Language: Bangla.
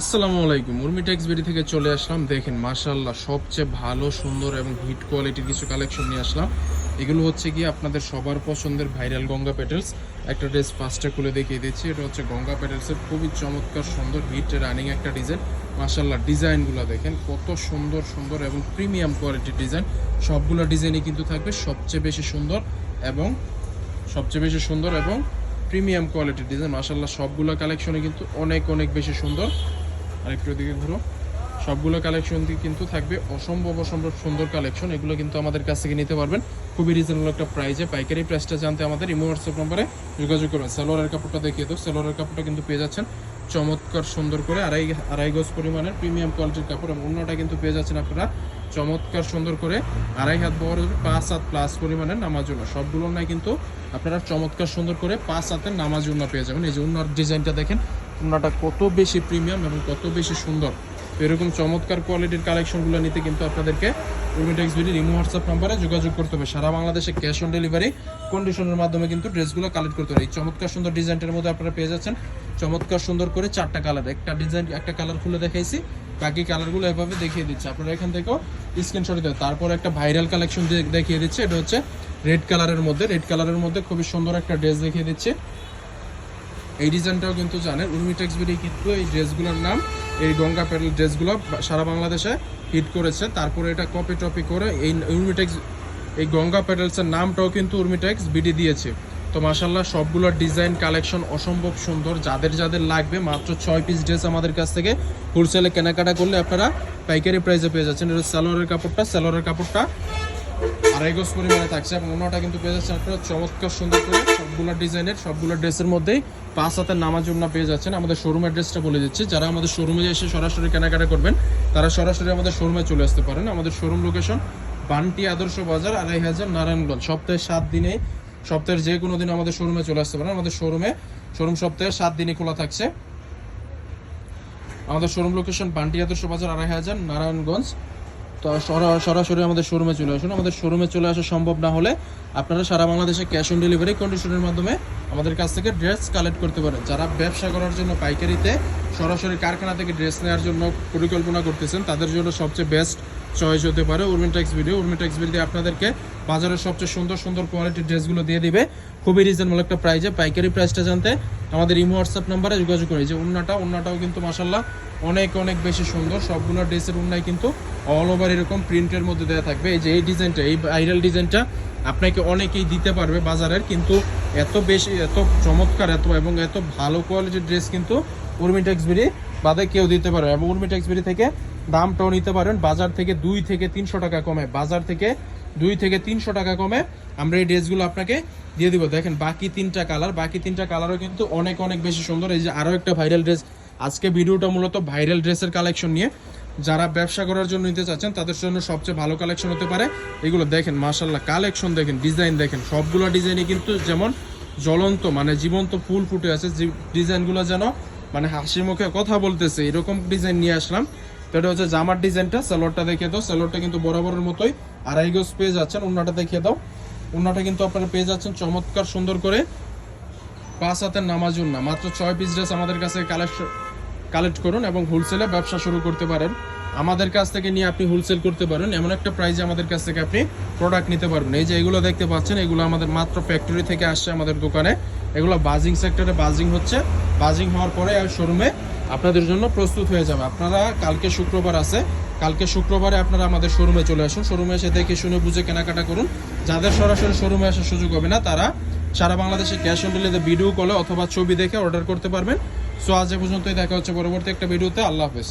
আসসালামু আলাইকুম। উর্মি টেক্স বেরি থেকে চলে আসলাম। দেখেন মাশাল্লাহ সবচেয়ে ভালো, সুন্দর এবং হিট কোয়ালিটির কিছু কালেকশন নিয়ে আসলাম। এগুলো হচ্ছে কি আপনাদের সবার পছন্দের ভাইরাল গঙ্গা পেটেলস। একটা ড্রেস ফার্স্টে খুলে দেখিয়ে দিচ্ছি। এটা হচ্ছে গঙ্গা পেটেলসের খুবই চমৎকার, সুন্দর, হিট রানিং একটা ডিজাইন। মাশাল্লাহ ডিজাইনগুলো দেখেন, কত সুন্দর সুন্দর এবং প্রিমিয়াম কোয়ালিটির ডিজাইন। সবগুলো ডিজাইনই কিন্তু থাকবে সবচেয়ে বেশি সুন্দর এবং সবচেয়ে বেশি সুন্দর এবং প্রিমিয়াম কোয়ালিটির ডিজাইন। মাশাল্লাহ সবগুলো কালেকশনে কিন্তু অনেক অনেক বেশি সুন্দর। আরেকটু দিকে ঘুরো। সবগুলো কালেকশন কিন্তু থাকবে। অসম্ভব অসম্ভব সুন্দর কালেকশন এগুলো কিন্তু আমাদের কাছ থেকে নিতে পারবেন। খুবই রিজনেবল একটা প্রাইজে পাইকারি প্রাইসটা জানতে আমাদের ইমো হোয়াটসঅ্যাপ নম্বরে যোগাযোগ করবেন সেলোয়ারের কাপড়টা দেখিয়ে দেবো। সেলোয়ারের কাপড়টা কিন্তু পেয়ে যাচ্ছেন। চমৎকার সুন্দর করে আড়াই আড়াই গজ পরিমাণের প্রিমিয়াম কোয়ালিটির কাপড় এবং অন্যটা কিন্তু পেয়ে যাচ্ছেন আপনারা। চমৎকার সুন্দর করে আড়াই হাত বহর পাঁচ হাত প্লাস পরিমাণের নামাজ উন্না। সবগুলো নাই কিন্তু আপনারা চমৎকার সুন্দর করে পাঁচ হাতের নামাজ উন্না পেয়ে যাবেন। এই যে উন্নার ডিজাইনটা দেখেন। উন্নাটা কত বেশি প্রিমিয়াম এবং কত বেশি সুন্দর। এরকম চমৎকার কোয়ালিটির কালেকশনগুলো নিতে কিন্তু আপনাদেরকে উর্মিটেক্স বিডি রিমো হোয়াটসঅ্যাপ নাম্বারে যোগাযোগ করতে হবে। সারা বাংলাদেশে ক্যাশ অন ডেলিভারি কন্ডিশনের মাধ্যমে কিন্তু ড্রেসগুলো কালেক্ট করতে হবে এই চমৎকার সুন্দর ডিজাইনটার মধ্যে আপনারা পেয়ে যাচ্ছেন। চমৎকার সুন্দর করে চারটা কালার একটা ডিজাইন একটা কালার খুলে দেখাইছি। বাকি কালারগুলো এভাবে দেখিয়ে দিচ্ছে। আপনারা এখান থেকেও স্ক্রিনশট দেবেন তারপর একটা ভাইরাল কালেকশন দেখিয়ে দিচ্ছে। এটা হচ্ছে রেড কালারের মধ্যে। রেড কালারের মধ্যে খুবই সুন্দর একটা ড্রেস দেখিয়ে দিচ্ছে। এই ডিজাইনটাও কিন্তু জানেন উর্মিটেক্স বিডি কিন্তু এই ড্রেসগুলোর নাম, এই গঙ্গা প্যাডেল ড্রেসগুলো সারা বাংলাদেশে হিট করেছে। তারপরে এটা কপি টপি করে এই উর্মিটেক্স এই গঙ্গা প্যাডেলসের নামটাও কিন্তু উর্মিটেক্স বিডি দিয়েছে। তো মাসাল্লাহ সবগুলোর ডিজাইন কালেকশন অসম্ভব সুন্দর। যাদের যাদের লাগবে, মাত্র ছয় পিস ড্রেস আমাদের কাছ থেকে হোলসেলে কেনাকাটা করলে আপনারা পাইকারি প্রাইসে পেয়ে যাচ্ছেন। এটা স্যালোয়ারের কাপড়টা স্যালোয়ারের কাপড়টা। আড়াই গজ পরিমাণে থাকছে এবং অন্যটা কিন্তু পেয়ে যাচ্ছেন আপনারা চমৎকার সুন্দর করে সবগুলো ডিজাইনের, সবগুলো ড্রেসের মধ্যেই পাঁচ হাতের নামাজ জন্য পেয়ে যাচ্ছেন। আমাদের শোরুম অ্যাড্রেসটা বলে দিচ্ছি। যারা আমাদের শোরুমে এসে সরাসরি কেনাকাটা করবেন, তারা সরাসরি আমাদের শোরুমে চলে আসতে পারেন। আমাদের শোরুম লোকেশন বান্টি আদর্শ বাজার, আড়াই হাজার নারায়ণগঞ্জ। সপ্তাহে সাত দিনে সপ্তাহের যে কোনো দিন আমাদের শোরুমে চলে আসতে পারেন। আমাদের শোরুমে শোরুম সপ্তাহে সাত দিনই খোলা থাকছে। আমাদের শোরুম লোকেশন বান্টি আদর্শ বাজার, আড়াই হাজার নারায়ণগঞ্জ। তো সরা- সরাসরি আমাদের শোরুমে চলে আসুন। আমাদের শোরুমে চলে আসা সম্ভব না হলে আপনারা সারা বাংলাদেশে ক্যাশ অন ডেলিভারি কন্ডিশনের মাধ্যমে আমাদের কাছ থেকে ড্রেস কালেক্ট করতে পারেন। যারা ব্যবসা করার জন্য পাইকারিতে সরাসরি কারখানা থেকে ড্রেস নেওয়ার জন্য পরিকল্পনা করতেছেন, তাদের জন্য সবচেয়ে বেস্ট চয়েস হতে পারে উর্মিটেক্স ভিডিও উর্মিটেক্স ভিডিও আপনাদেরকে বাজারের সবচেয়ে সুন্দর সুন্দর কোয়ালিটির ড্রেসগুলো দিয়ে দিবে। খুবই রিজনেবল একটা প্রাইজে পাইকারি প্রাইসটা জানতে আমাদের ইমো হোয়াটসঅ্যাপ নাম্বারে যোগাযোগ করে যে উন্নাটা, উন্নাটাও কিন্তু মাসাল্লাহ অনেক অনেক বেশি সুন্দর। সবগুলো ড্রেসের উন্নায় কিন্তু অল ওভার এরকম প্রিন্টের মধ্যে দেওয়া থাকবে। এই যে এই ডিজাইনটা এই ভাইরাল ডিজাইনটা আপনাকে অনেকেই দিতে পারবে বাজারের, কিন্তু এত বেশি, এত চমৎকার, এত এবং এত ভালো কোয়ালিটির ড্রেস কিন্তু উর্মিটেক্স বিড়ি বাদে কেউ দিতে পারবে এবং উর্মিটেক্স বিড়ি থেকে দামটাও নিতে পারেন। বাজার থেকে দুই থেকে তিনশো টাকা কমে। বাজার থেকে দুই থেকে তিনশো টাকা কমে। আমরা এই ড্রেসগুলো আপনাকে দিয়ে দিব। দেখেন, বাকি তিনটা কালার বাকি তিনটা কালারও কিন্তু অনেক অনেক বেশি সুন্দর। এই যে আরও একটা ভাইরাল ড্রেস আজকে ভিডিওটা মূলত ভাইরাল ড্রেসের কালেকশন নিয়ে। যারা ব্যবসা করার জন্য নিতে চাচ্ছেন, তাদের জন্য সবচেয়ে ভালো কালেকশন হতে পারে। এগুলো দেখেন মাশাল্লাহ কালেকশন দেখেন ডিজাইন দেখেন। সবগুলো ডিজাইনই কিন্তু যেমন জ্বলন্ত মানে জীবন্ত ফুল ফুটে আছে, যে ডিজাইনগুলো যেন মানে হাসি মুখে কথা বলতেছে, এরকম ডিজাইন নিয়ে আসলাম। তো এটা হচ্ছে জামার ডিজাইনটা সেলোয়ারটা দেখিয়ে দাও। সেলোয়ারটা কিন্তু বরাবরের মতোই, আড়াই গজ পেয়ে যাচ্ছেন ওনাটা দেখিয়ে দাও। ওনাটা কিন্তু আপনারা পেয়ে যাচ্ছেন চমৎকার সুন্দর করে। পাঁচ হাতের নামাজ না মাত্র ছয় পিস ড্রেস আমাদের কাছে কালেকশন কালেক্ট করুন এবং হোলসেলে ব্যবসা শুরু করতে পারেন। আমাদের কাছ থেকে নিয়ে আপনি হোলসেল করতে পারেন। এমন একটা প্রাইজে আমাদের কাছ থেকে আপনি প্রোডাক্ট নিতে পারবেন। এই যে এগুলো দেখতে পাচ্ছেন, এগুলো আমাদের মাত্র ফ্যাক্টরি থেকে আসছে আমাদের দোকানে। এগুলো বাজিং সেক্টরে বাজিং হচ্ছে। বাজিং হওয়ার পরে শোরুমে আপনাদের জন্য প্রস্তুত হয়ে যাবে। আপনারা কালকে শুক্রবার আছে। কালকে শুক্রবারে আপনারা আমাদের শোরুমে চলে আসুন। শোরুমে এসে দেখে শুনে বুঝে কেনাকাটা করুন। যাদের সরাসরি শোরুমে আসার সুযোগ হবে না, তারা সারা বাংলাদেশে ক্যাশ অন ডেলিভারি ভিডিও কলে অথবা ছবি দেখে অর্ডার করতে পারবেন। সো আজ এ পর্যন্তই দেখা হচ্ছে পরবর্তী একটা ভিডিওতে। আল্লাহ হাফেজ।